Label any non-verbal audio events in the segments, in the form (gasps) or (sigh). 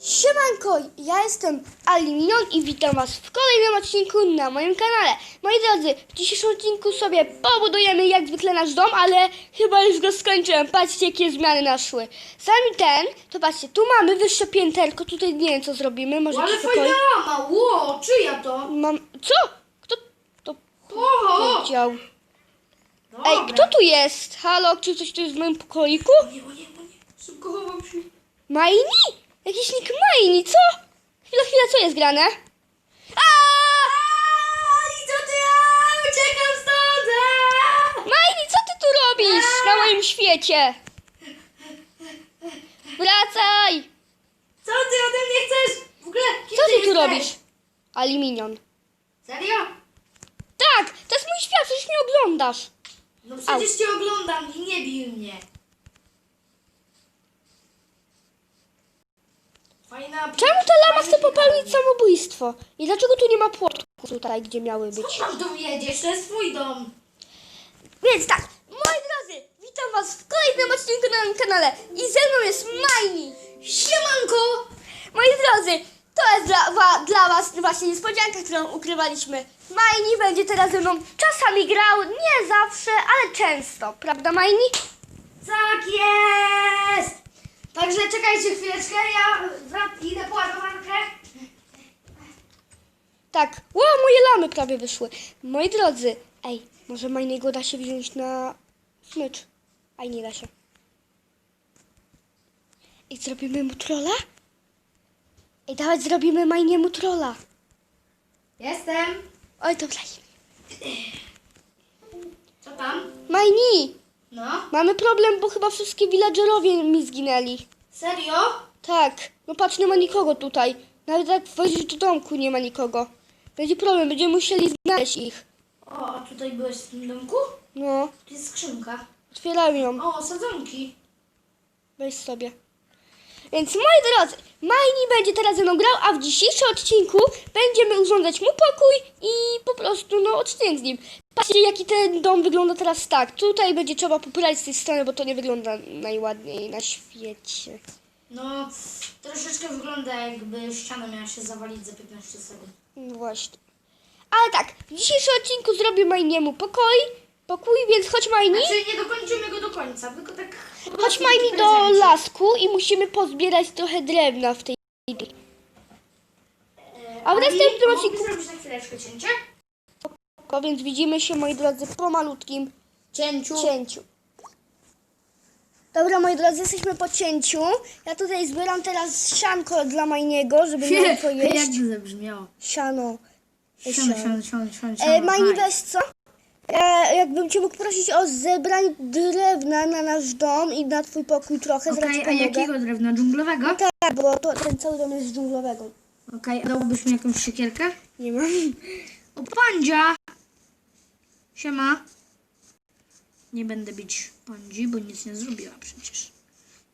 Siemanko, ja jestem Aliminion i witam Was w kolejnym odcinku na moim kanale. Moi drodzy, w dzisiejszym odcinku sobie pobudujemy jak zwykle nasz dom, ale chyba już go skończyłem. Patrzcie, jakie zmiany naszły. Sami ten, to patrzcie, tu mamy wyższe pięterko, tutaj nie wiem co zrobimy, może Ale fajna lama, ło, czyja to? Mam, co? Kto to Oho! powiedział? Dobra. Ej, kto tu jest? Halo, czy coś tu jest w moim pokoiku? O nie, o nie, o nie, szybko chowam się. Majni? Jakiś nick Majni, co? Chwila, chwila, co jest grane? Majni, co ty tu robisz na moim świecie? Wracaj! Co ty ode mnie chcesz? W ogóle, kim Co ty tu jesteś? robisz? Aliminion. Serio? Tak, to jest mój świat, przecież mnie oglądasz. No przecież cię oglądam i nie bij mnie. Czemu ta lama chce popełnić samobójstwo? I dlaczego tu nie ma płotków tutaj, gdzie miały być? Skąd tam dowiedziesz? To jest twój dom. Więc tak, moi drodzy, witam was w kolejnym odcinku na moim kanale i ze mną jest Majni. Siemanko! Moi drodzy, to jest dla, wa, dla was właśnie niespodzianka, którą ukrywaliśmy. Majni będzie teraz ze mną czasami grał, nie zawsze, ale często, prawda Majni? Tak jest! Czekajcie chwileczkę, ja wrac- idę po ładowarkę. Tak, ło, moje lamy prawie wyszły. Moi drodzy, ej, może Majniego da się wziąć na smycz? Aj, nie da się. I zrobimy mu trolla? Ej, dawać zrobimy Majniemu trolla. Jestem. Oj, dobra. Co tam? Majni, No? mamy problem, bo chyba wszystkie villagerowie mi zginęli. Serio? Tak, no patrz, nie ma nikogo tutaj. Nawet jak wejdziesz do domku, nie ma nikogo. Będzie problem, będziemy musieli znaleźć ich. O, a tutaj byłeś w tym domku? No, Tu jest skrzynka. otwieram ją. O, sadzonki. Weź sobie. Więc moi drodzy, Majni będzie teraz ze mną grał, a w dzisiejszym odcinku będziemy urządzać mu pokój i po prostu no odcinek z nim. Patrzcie jaki ten dom wygląda teraz tak. Tutaj będzie trzeba popierać z tej strony, bo to nie wygląda najładniej na świecie. No, troszeczkę wygląda jakby ściana miała się zawalić za 15 sekund. No właśnie. Ale tak, w dzisiejszym odcinku zrobię Majniemu pokój, pokój, więc chodź Majni. Znaczy nie dokończymy go do końca, tylko tak... Chodź Majni do lasku i musimy pozbierać trochę drewna w tej A w następnym odcinku... zrobić na chwileczkę cięcie? A więc widzimy się, moi drodzy, po malutkim Cięciu. cięciu. Dobra, moi drodzy, jesteśmy po cięciu. Ja tutaj zbieram teraz sianko dla Majniego, żeby (laughs) miał co Jak jeść. to zabrzmiało? Siano. Siano, siano. siano, siano, E. Majni, Aj. weź co? E, jakbym cię mógł prosić o zebranie drewna na nasz dom i na twój pokój trochę, zaraz Okej, ci a pomogę. jakiego drewna? Dżunglowego? Tak, bo to, ten cały dom jest z dżunglowego. Okej, a dałbyś mi jakąś siekierkę? Nie mam. O, pandzia! Siema. Nie będę bić pandzi, bo nic nie zrobiła przecież.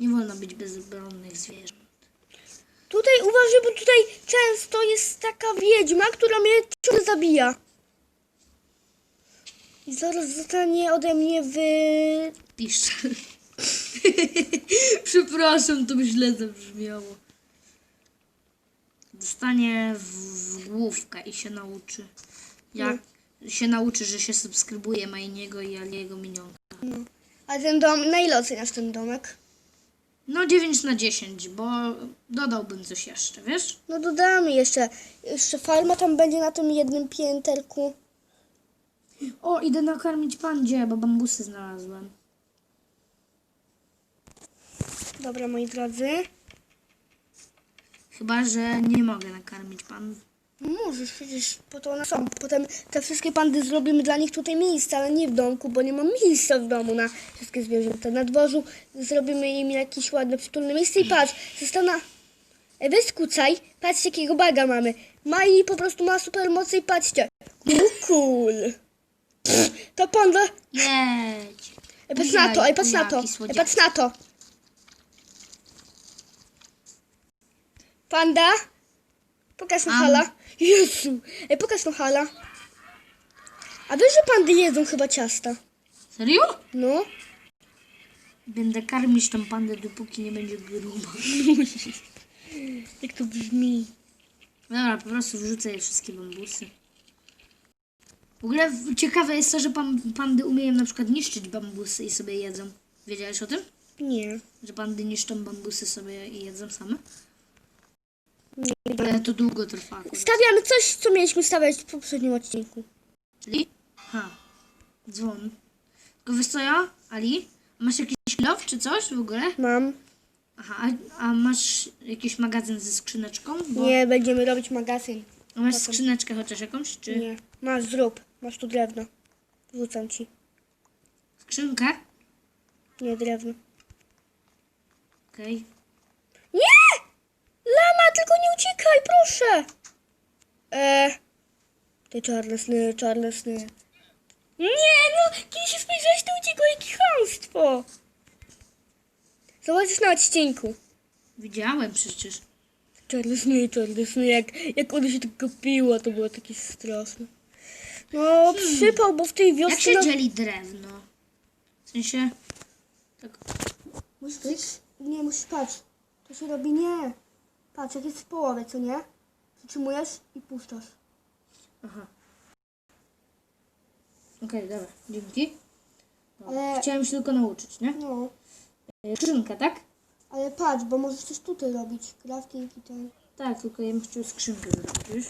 Nie wolno być bezbronnych zwierząt. Tutaj uważaj, bo tutaj często jest taka wiedźma, która mnie ciągle zabija. I zaraz zostanie ode mnie wy... Pisz. (laughs) Przepraszam, to źle zabrzmiało. Dostanie w, w główkę i się nauczy. Jak się nauczy, że się subskrybuje Majniego i Aliego Minionka. A ten dom, na ile oceniasz ten domek? No 9 na 10, bo dodałbym coś jeszcze, wiesz? No dodamy jeszcze. Jeszcze farma tam będzie na tym jednym pięterku. O, idę nakarmić pandzie, bo bambusy znalazłem. Dobra, moi drodzy. Chyba, że nie mogę nakarmić pan. Możesz, przecież po to one są. Potem te wszystkie pandy zrobimy dla nich tutaj miejsce, ale nie w domku, bo nie mam miejsca w domu na wszystkie zwierzęta. Na dworzu zrobimy im jakieś ładne, przytulne miejsce i patrz, zostana... E, Wyskucaj, patrzcie jakiego baga mamy. Majni po prostu ma super mocy i patrzcie. Cool. To panda... Jedź. Ej, patrz na to, ej, patrz na to. Ej, patrz na to. Panda? Pokaż no Am. hala. Jezu. Ej, pokaż no hala. A wiesz, że pandy jedzą chyba ciasta? Serio? No. Będę karmić tą pandę, dopóki nie będzie gruba. (laughs) Jak to brzmi? Dobra, po prostu wrzucę je wszystkie bambusy. W ogóle ciekawe jest to, że pan, pandy umieją na przykład niszczyć bambusy i sobie jedzą. Wiedziałeś o tym? Nie. Że pandy niszczą bambusy sobie i jedzą same? Nie. Ale to długo trwa. akurat. Stawiamy coś, co mieliśmy stawiać w poprzednim odcinku. Czyli? Ha. Dzwon. Tylko wiesz co ja, Ali? Masz jakiś love czy coś w ogóle? Mam. Aha, a, a masz jakiś magazyn ze skrzyneczką? Bo... Nie, będziemy robić magazyn. A masz potem. skrzyneczkę chociaż jakąś? Czy Nie. Masz, zrób. Masz tu drewno. Wrzucam ci. skrzynkę? Nie, drewno. Okej. Nie! Lama, tylko nie uciekaj, proszę! E, te czarne sny, czarne sny. Nie, no, kiedy się spojrzałeś, to uciekło, jakie chamstwo! Zobaczysz na odcinku. Widziałem przecież. Czarne sny, czarne sny, jak, jak one się tak kopiło, to było takie straszne. No, przypał, bo w tej Jak wiosce... się no- dzieli drewno? W sensie... Tak. Musisz, nie, musisz, patrz. To się robi, nie. Patrz, jak jest w połowie, co nie? Przytrzymujesz i puszczasz. Aha. Okej, dobra. Dzięki. Ale, Chciałem się tylko nauczyć, nie? no, E, Skrzynkę, tak? ale patrz, bo możesz też tutaj robić. Crafting i ten. Tak, tylko ja bym chciał skrzynkę zrobić?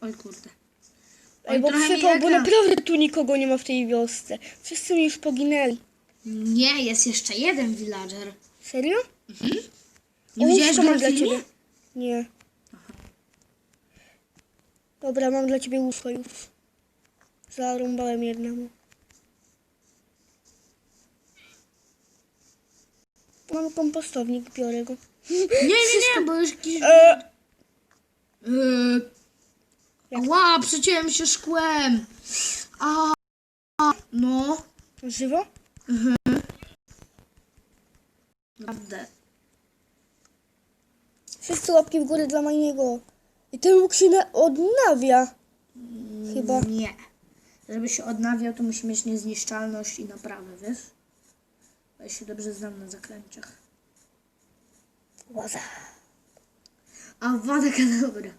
Oj kurde. Ej, bo trochę mi bo naprawdę tu nikogo nie ma w tej wiosce. Wszyscy mi już poginęli. Nie, jest jeszcze jeden villager. Serio? Nie O, widziałeś łóżko go mam na dla filmie? ciebie. Nie. Dobra, mam dla ciebie łóżko już. Zarąbałem jednemu. Mam kompostownik, biorę go. Nie, nie, nie, bo już jakiś... E, Yy... Ła, przeciąłem się szkłem. A, no. żywo? Naprawdę. Wszyscy łapki w górę dla Majniego. I ten łuk się na- odnawia. Chyba. Nie. Żeby się odnawiał, to musi mieć niezniszczalność i naprawę, wiesz? Bo Ja się dobrze znam na zaklęciach. Łaza. A wadaka (laughs) dobra.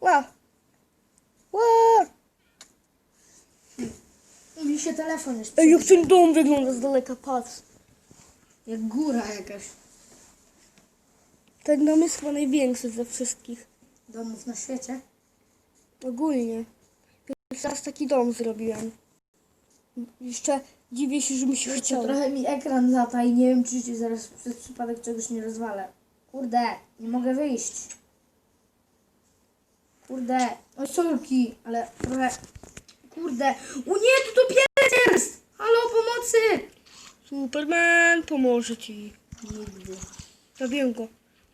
Ła. Ła. Mi się telefon jest Ej, jak ten dom wygląda z daleka, patrz. Jak góra jakaś. Ten dom jest chyba największy ze wszystkich. Domów na świecie. Ogólnie. Pierwszy raz taki dom zrobiłem. Jeszcze dziwię się, że mi się Jeszcze chciało. trochę mi ekran lata i nie wiem, czy ci zaraz przez przypadek czegoś nie rozwalę. Kurde, nie mogę wyjść. Kurde, o solki, ale trochę... Kurde, o nie, tu to pies jest! Halo, pomocy! Superman pomoże ci. Nigdy. Zabiję go.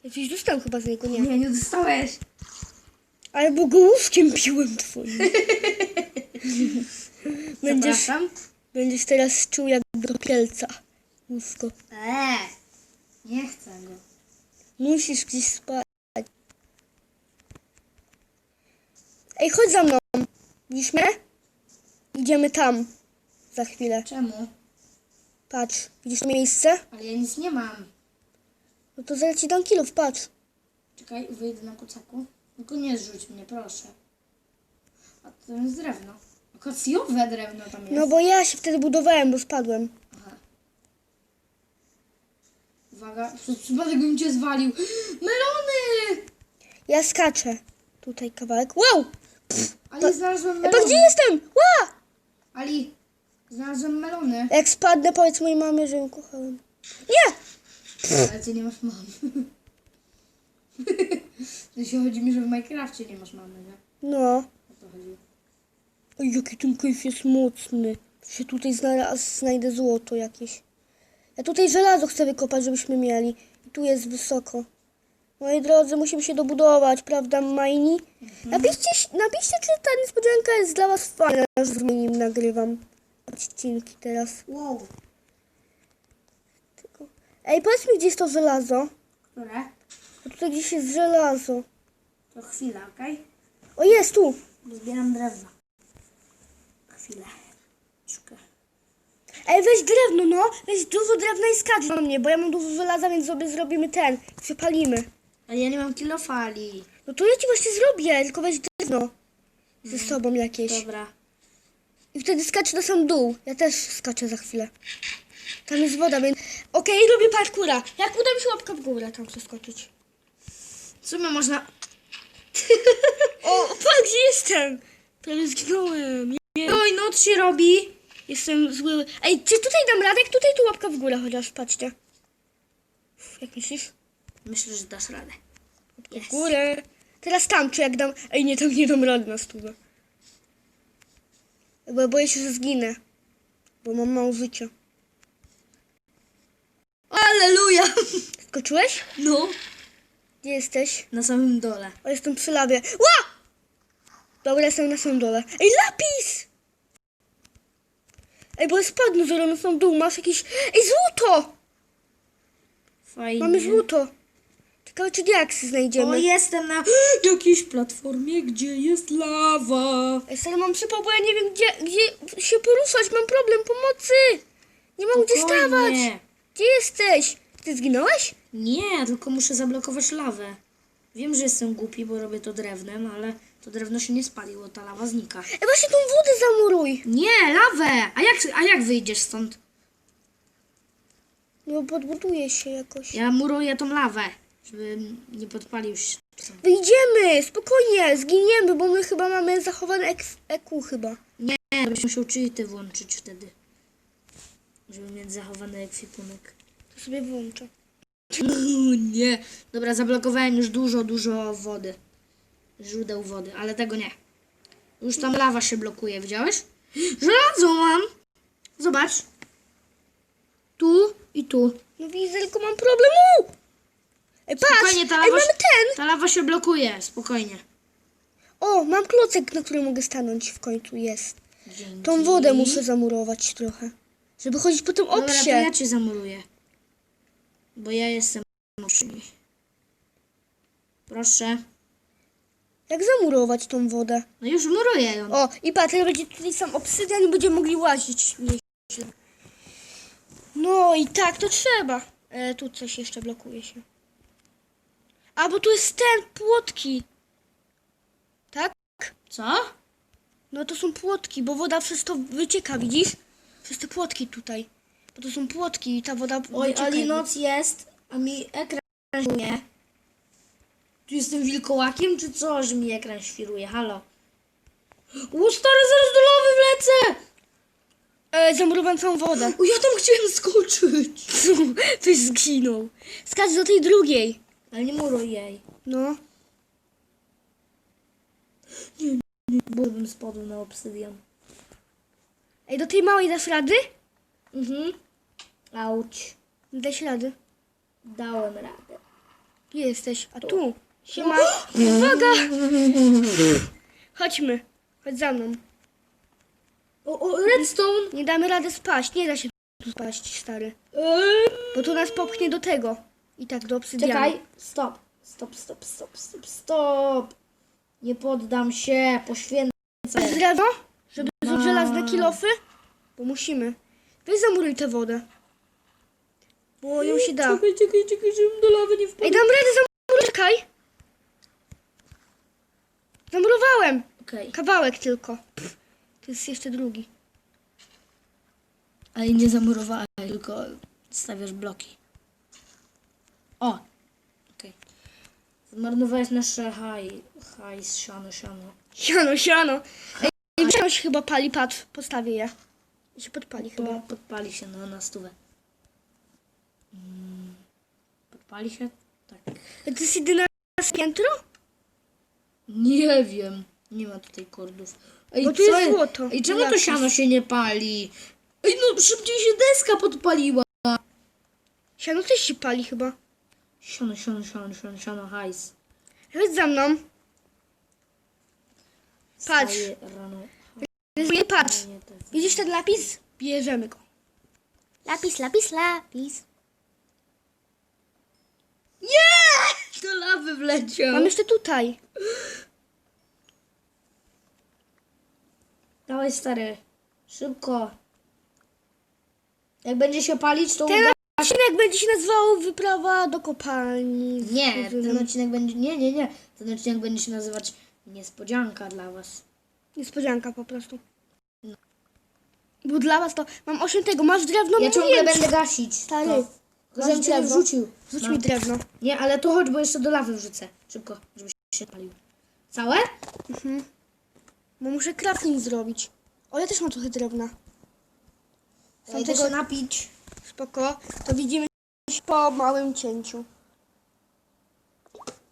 Ja coś dostałem chyba z niego, nie. Nie, nie dostałeś. Ale bo go łóżkiem piłem twoim. (laughs) będziesz, Zapraszam. będziesz teraz czuł jak do pielca. Łóżko. Eee, nie chcę go. Musisz gdzieś spać. Ej, chodź za mną. Widzisz mnie? Idziemy tam. Za chwilę. Czemu? Patrz. Widzisz to miejsce? Ale ja nic nie mam. No to zaraz ci dam kilów, patrz. Czekaj, wyjdę na kucaku. Tylko nie zrzuć mnie, proszę. A to jest drewno. Akacjowe drewno tam jest. No bo ja się wtedy budowałem, bo spadłem. Aha. Uwaga, przez przypadek bym cię zwalił. (gasps) Melony! Ja skaczę. Tutaj kawałek. Wow! Ali, znalazłem melony. pa, gdzie jestem? Ła! Ali, znalazłem melony. Jak spadnę, powiedz mojej mamie, że ją kochałem. Nie! Ale ty nie masz mamy. (laughs) Jeśli chodzi mi, że w Minecrafcie nie masz mamy, nie? No. O to chodzi. Oj, jaki ten kajf jest mocny. Się tutaj znalaz, znajdę złoto jakieś. Ja tutaj żelazo chcę wykopać, żebyśmy mieli. I tu jest wysoko. Moi drodzy, musimy się dobudować, prawda, Majni? Napiszcie, napiszcie, czy ta niespodzianka jest dla was fajna, że z nim nagrywam odcinki teraz. Wow. Tylko... Ej, powiedz mi, gdzie jest to żelazo? Które? Bo tutaj gdzieś jest żelazo. To chwila, okej? O, jest tu! Zbieram drewno. Chwilę. Szukaj. Ej, weź drewno, no. Weź dużo drewna i skacz do mnie, bo ja mam dużo żelaza, więc sobie zrobimy ten. Przypalimy. A ja nie mam kilofali. No to ja ci właśnie zrobię, tylko weź drewno. Ze sobą jakieś. Dobra. I wtedy skacz na sam dół. Ja też skaczę za chwilę. Tam jest woda, więc... Okej, robię parkura. Jak uda mi się łapka w górę tam przeskoczyć. W sumie można... (laughs) O, patrz, gdzie jestem. Prawie zginąłem. Nie. Oj, noc się robi. Jestem zły. Ej, czy tutaj dam radę? Jak tutaj tu łapka w górę chociaż, patrzcie. Jak myślisz? Myślę, że dasz radę. W górę. Teraz tam, czy jak dam... Ej, nie, tam nie dam rady na stówę. Bo ja boję się, że zginę. Bo mam mało życia. Aleluja! Skoczyłeś? No. Gdzie jesteś? Na samym dole. O, jestem przy labie. Ła! Dobra, jestem na samym dole. Ej, lapis! Ej, bo spadnę zero na sam dół. Masz jakieś... Ej, złoto! Fajnie. Mamy złoto. Ciekawe, czy diaksy znajdziemy. O, jestem na (gasps) jakiejś platformie, gdzie jest lawa. Ej, mam przypał, bo ja nie wiem, gdzie, gdzie się poruszać. Mam problem pomocy. Nie mam gdzie stawać. Gdzie jesteś? Ty zginąłeś? Nie, tylko muszę zablokować lawę. Wiem, że jestem głupi, bo robię to drewnem, ale to drewno się nie spaliło, ta lawa znika. Ej, właśnie tą wodę zamuruj. Nie, lawę! A jak, a jak wyjdziesz stąd? No, podbuduję się jakoś. Ja muruję tą lawę, żeby nie podpalił się. Wyjdziemy, spokojnie, zginiemy, bo my chyba mamy zachowane EQ chyba. Nie, byś musiał cheaty włączyć wtedy. Żeby mieć zachowany ekwipunek. To sobie włączę. Nie. Dobra, zablokowałem już dużo, dużo wody. Źródeł wody, ale tego nie. Już tam lawa się blokuje, widziałeś? Żelazo mam! Zobacz. Tu i tu. No widzę, tylko mam problem. Uuu! Ej, patrz, Spokojnie, ta ej, lawa, mamy się, ten. ta lawa się blokuje, spokojnie. O, mam klocek, na którym mogę stanąć w końcu, jest. Dzięki. Tą wodę muszę zamurować trochę. Żeby chodzić po tym Dobra, to ja cię zamuruję. Bo ja jestem mocny. Proszę. Jak zamurować tą wodę? No już muruję ją. O, i patrz, jak będzie tutaj sam obsydian i będziemy mogli łazić. Nieźle. No i tak, to trzeba. E, tu coś jeszcze blokuje się. A, bo tu jest ten, płotki. Tak? Co? No to są płotki, bo woda przez to wycieka, widzisz? Przez te płotki tutaj. Bo to są płotki i ta woda Oj, wycieka. ale noc jest, a mi ekran świruje. Tu jestem wilkołakiem, czy co, że mi ekran świruje? Halo. O, stary, zaraz do lawy wlecę! E, zamurowałem całą wodę. O, ja tam chciałem skoczyć. (laughs) Ktoś zginął. Skacz do tej drugiej. Ale nie muruj jej, No. bo bym spadł na obsydian. Ej, do tej małej dasz rady? Mhm. Auć. Dasz rady. Dałem radę. Gdzie jesteś? A tu. Siema. (gasps) Uwaga! Chodźmy. Chodź za mną. O, o, redstone! Nie damy rady spaść. Nie da się tu spaść, stary. Eee. Bo tu nas popchnie do tego. I tak do obsydianu. Czekaj, stop. Stop, stop, stop, stop, stop. Nie poddam się, poświęcę. Drewno? Żeby Mam. zrobić żelazne kilofy? Bo musimy. Weź zamuruj tę wodę. Bo ją się da. Czekaj, czekaj, czekaj, żebym do lawy nie wpadł. Ej, dam radę zamurować. Czekaj. Zamurowałem. Okej. Kawałek tylko. Pff, to jest jeszcze drugi. Ale nie zamurowałem, tylko stawiasz bloki. O! Okej. Zmarnowałeś nasze haj, haj, siano, siano. Siano, siano. Ej, siano się chyba pali, patrz, postawię je. I się podpali chyba. Chyba podpali się no, na stówę. Mm, Podpali się? Tak. To jest jedyne piętro? Nie wiem. Nie ma tutaj kordów. Ej, Bo tu co jest złoto. Ej, czemu to siano się nie pali? Ej, no szybciej się deska podpaliła. Siano też się pali chyba. Siano, siano, siano, siano, siano, hajs. Chodź za mną. Patrz. Rano. Nie patrz. Widzisz ten lapis? Bierzemy go. Lapis, lapis, lapis. Nie! Do lawy wleciał. Mam jeszcze tutaj. Dawaj stary. Szybko. Jak będzie się palić, to uda... odcinek będzie się nazywał Wyprawa do kopalni. Nie, ten odcinek będzie... Nie, nie, nie. Ten odcinek będzie się nazywać Niespodzianka dla was. Niespodzianka po prostu. Bo dla was to mam 8 tego, masz drewno? Ja Mam ciągle pięć. będę gasić. Stary, to. Tylko żebym cię wrzucił. Rzuć Mam. mi drewno. Nie, ale to chodź, bo jeszcze do lawy wrzucę. Szybko, żebyś się palił. Całe? Bo muszę crafting zrobić. O, ja też mam trochę drewna. Ja Są idę tego napić. Spoko. To widzimy się po małym cięciu.